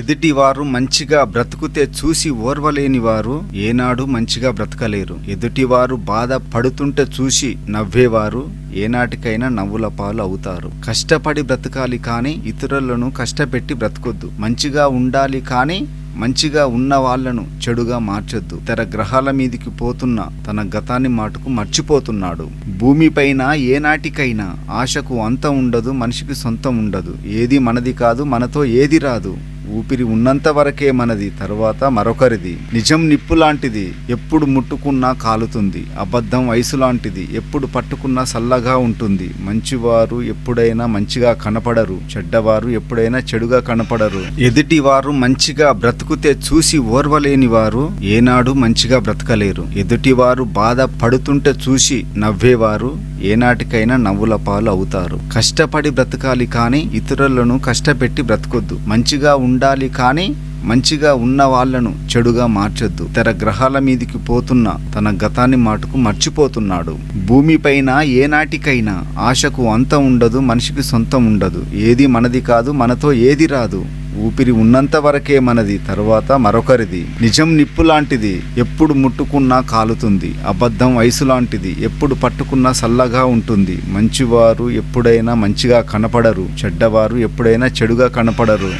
ఎదుటివారు మంచిగా బ్రతుకుతే చూసి ఓర్వలేని వారు ఏనాడు మంచిగా బ్రతకలేరు. ఎదుటివారు బాధ పడుతుంటే చూసి నవ్వేవారు ఏనాటికైనా నవ్వుల పాలు అవుతారు. కష్టపడి బ్రతకాలి కానీ ఇతరులను కష్టపెట్టి బ్రతకొద్దు. మంచిగా ఉండాలి కానీ మంచిగా ఉన్న వాళ్ళను చెడుగా మార్చొద్దు. ఇతర గ్రహాల మీదికి పోతున్న తన గతాన్ని మాటుకు మర్చిపోతున్నాడు. భూమిపైన ఏనాటికైనా ఆశకు అంత ఉండదు మనిషికి సొంతం ఉండదు. ఏది మనది కాదు మనతో ఏది రాదు. ఊపిరి ఉన్నంత వరకే మనది తర్వాత మరొకరిది. నిజం నిప్పు లాంటిది ఎప్పుడు ముట్టుకున్నా కాలుతుంది. అబద్ధం వయసు లాంటిది ఎప్పుడు పట్టుకున్నా సల్లగా ఉంటుంది. మంచివారు ఎప్పుడైనా మంచిగా కనపడరు. చెడ్డవారు ఎప్పుడైనా చెడుగా కనపడరు. ఎదుటివారు మంచిగా బ్రతుకుతే చూసి ఓర్వలేని వారు ఏనాడు మంచిగా బ్రతకలేరు. ఎదుటివారు బాధ పడుతుంటే చూసి నవ్వేవారు ఏనాటికైనా నవ్వుల పాలు అవుతారు. కష్టపడి బ్రతకాలి కానీ ఇతరులను కష్టపెట్టి బ్రతకొద్దు. మంచిగా ఉండాలి కానీ మంచిగా ఉన్న వాళ్ళను చెడుగా మార్చొద్దు. ఇతర గ్రహాల మీదికి పోతున్న తన గతాన్ని మాటుకు మర్చిపోతున్నాడు. భూమిపైన ఏనాటికైనా ఆశకు అంతం ఉండదు మనిషికి సొంతం ఉండదు. ఏది మనది కాదు మనతో ఏది రాదు. ఊపిరి ఉన్నంత వరకే మనది తర్వాత మరొకరిది. నిజం నిప్పు లాంటిది ఎప్పుడు ముట్టుకున్నా కాలుతుంది. అబద్ధం వయసు లాంటిది ఎప్పుడు పట్టుకున్నా సల్లగా ఉంటుంది. మంచివారు ఎప్పుడైనా మంచిగా కనపడరు చెడ్డవారు ఎప్పుడైనా చెడుగా కనపడరు.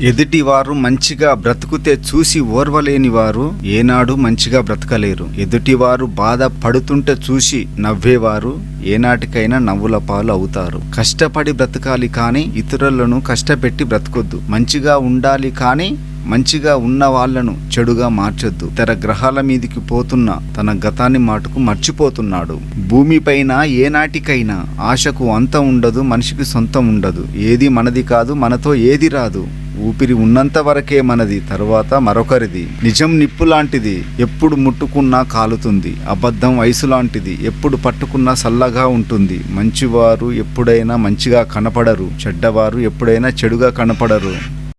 ఎదుటివారు మంచిగా బ్రతుకుతే చూసి ఓర్వలేని వారు ఏనాడు మంచిగా బ్రతకలేరు. ఎదుటివారు బాధ పడుతుంటే చూసి నవ్వేవారు ఏనాటికైనా నవ్వుల పాలు అవుతారు. కష్టపడి బ్రతకాలి కానీ ఇతరులను కష్టపెట్టి బ్రతకొద్దు. మంచిగా ఉండాలి కానీ మంచిగా ఉన్న వాళ్ళను చెడుగా మార్చొద్దు. ఇతర గ్రహాల మీదికి పోతున్న తన గతాన్ని మాటుకు మర్చిపోతున్నాడు. భూమిపైన ఏనాటికైనా ఆశకు అంతం ఉండదు మనిషికి సొంతం ఉండదు. ఏది మనది కాదు మనతో ఏది రాదు. ఊపిరి ఉన్నంత వరకే మనది తర్వాత మరొకరిది. నిజం నిప్పు లాంటిది ఎప్పుడు ముట్టుకున్నా కాలుతుంది. అబద్ధం వయసు లాంటిది ఎప్పుడు పట్టుకున్నా సల్లగా ఉంటుంది. మంచివారు ఎప్పుడైనా మంచిగా కనపడరు చెడ్డవారు ఎప్పుడైనా చెడుగా కనపడరు.